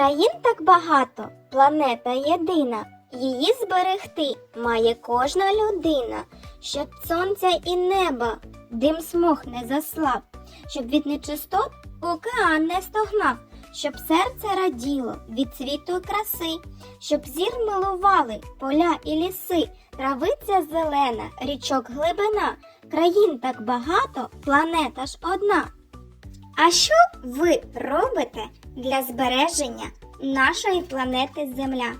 Країн так багато, планета єдина. Її зберегти має кожна людина, щоб сонця і неба дим смог не заслав, щоб від нечистот океан не стогнав, щоб серце раділо від світу краси, щоб зір милували поля і ліси, травиця зелена, річок глибина, країн так багато, планета ж одна. А що ви робите для збереження нашої планети Земля?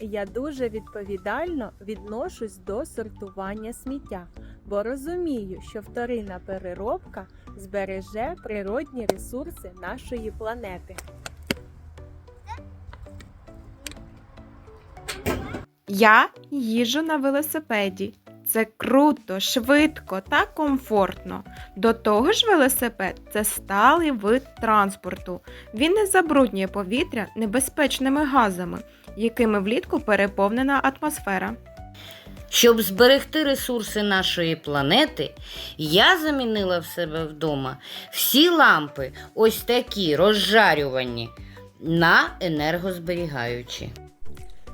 Я дуже відповідально відношусь до сортування сміття, бо розумію, що вторинна переробка збереже природні ресурси нашої планети. Я їжджу на велосипеді. Це круто, швидко та комфортно. До того ж, велосипед це сталий вид транспорту. Він не забруднює повітря небезпечними газами, якими влітку переповнена атмосфера. Щоб зберегти ресурси нашої планети, я замінила в себе вдома всі лампи, ось такі розжарювані, на енергозберігаючі.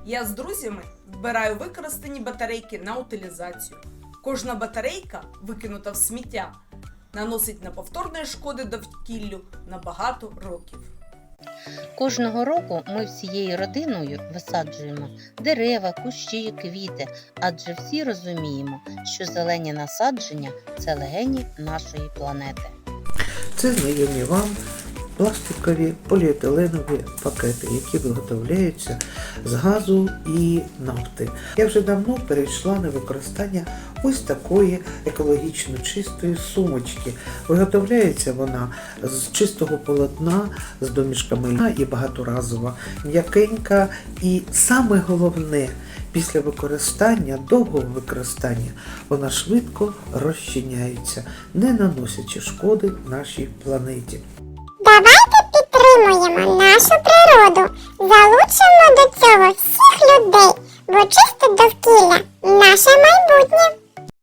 Я з друзями збираю використані батарейки на утилізацію. Кожна батарейка, викинута в сміття, наносить неповторної шкоди довкіллю на багато років. Кожного року ми всією родиною висаджуємо дерева, кущі, квіти, адже всі розуміємо, що зелені насадження це легені нашої планети. Це знайомі вам пластикові поліетиленові пакети, які виготовляються з газу і нафти. Я вже давно перейшла на використання ось такої екологічно чистої сумочки. Виготовляється вона з чистого полотна, з домішками і багаторазова, м'якенька і саме головне. Після використання, довгого використання, вона швидко розчиняється, не наносячи шкоди нашій планеті. Нашу природу, залучимо до цього всіх людей, бо чисте довкілля наше майбутнє.